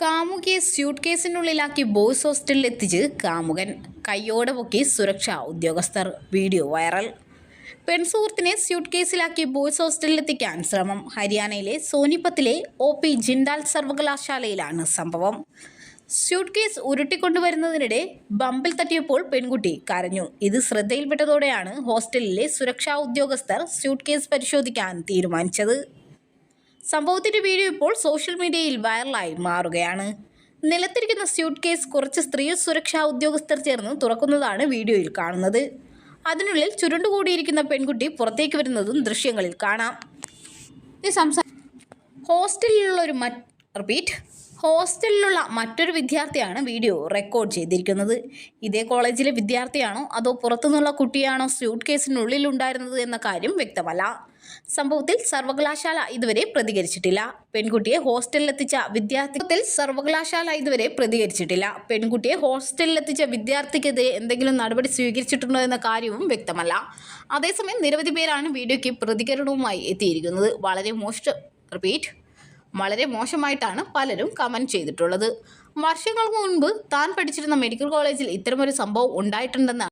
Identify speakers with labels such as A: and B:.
A: കാമുകിയെ suit കേസിനുള്ളിലാക്കി boys ഹോസ്റ്റലിൽ എത്തിച്ച് കാമുകൻ. കയ്യോടെ പൊക്കി സുരക്ഷാ ഉദ്യോഗസ്ഥർ. Video viral. പെൺസുഹൃത്തിനെ സ്യൂട്ട് കേസിലാക്കി ബോയ്സ് ഹോസ്റ്റലിലെത്തിക്കാൻ ശ്രമം. ഹരിയാനയിലെ സോനിപ്പത്തിലെ ഒ പി ജിൻഡാൽ സർവകലാശാലയിലാണ് സംഭവം. സ്യൂട്ട് കേസ് ഉരുട്ടിക്കൊണ്ടുവരുന്നതിനിടെ ബമ്പിൽ തട്ടിയപ്പോൾ പെൺകുട്ടി കരഞ്ഞു. ഇത് ശ്രദ്ധയിൽപ്പെട്ടതോടെയാണ് ഹോസ്റ്റലിലെ സുരക്ഷാ ഉദ്യോഗസ്ഥർ സ്യൂട്ട് കേസ് പരിശോധിക്കാൻ തീരുമാനിച്ചത്. സംഭവത്തിന്റെ വീഡിയോ ഇപ്പോൾ സോഷ്യൽ മീഡിയയിൽ വൈറലായി മാറുകയാണ്. നിലത്തിരിക്കുന്ന സ്യൂട്ട് കേസ് കുറച്ച് സ്ത്രീ സുരക്ഷാ ഉദ്യോഗസ്ഥർ ചേർന്ന് തുറക്കുന്നതാണ് വീഡിയോയിൽ കാണുന്നത്. അതിനുള്ളിൽ ചുരുണ്ടുകൂടിയിരിക്കുന്ന പെൺകുട്ടി പുറത്തേക്ക് വരുന്നതും ദൃശ്യങ്ങളിൽ കാണാം. ഈ ഹോസ്റ്റലിലുള്ള ഒരു മറ്റ് റിപ്പീറ്റ്. ഹോസ്റ്റലിലുള്ള മറ്റൊരു വിദ്യാർത്ഥിയാണ് വീഡിയോ റെക്കോർഡ് ചെയ്തിരിക്കുന്നത്. ഇതേ കോളേജിലെ വിദ്യാർത്ഥിയാണോ അതോ പുറത്തുനിന്നുള്ള കുട്ടിയാണോ സ്യൂട്ട് കേസിനുള്ളിൽ ഉണ്ടായിരുന്നത് എന്ന കാര്യം വ്യക്തമല്ല. സംഭവത്തിൽ സർവകലാശാല ഇതുവരെ പ്രതികരിച്ചിട്ടില്ല. പെൺകുട്ടിയെ ഹോസ്റ്റലിലെത്തിച്ച വിദ്യാർത്ഥിത്തിൽ സർവകലാശാല ഇതുവരെ പ്രതികരിച്ചിട്ടില്ല. പെൺകുട്ടിയെ ഹോസ്റ്റലിലെത്തിച്ച വിദ്യാർത്ഥിക്കെതിരെ എന്തെങ്കിലും നടപടി സ്വീകരിച്ചിട്ടുണ്ടോ എന്ന കാര്യവും വ്യക്തമല്ല. അതേസമയം നിരവധി പേരാണ് വീഡിയോയ്ക്ക് പ്രതികരണവുമായി എത്തിയിരിക്കുന്നത്. വളരെ മോശം റിപ്പീറ്റ്. വളരെ മോശമായിട്ടാണ് പലരും കമന്റ് ചെയ്തിട്ടുള്ളത്. വർഷങ്ങൾക്ക് മുൻപ് താൻ പഠിച്ചിരുന്ന മെഡിക്കൽ കോളേജിൽ ഇത്തരമൊരു സംഭവം ഉണ്ടായിട്ടുണ്ടെന്ന്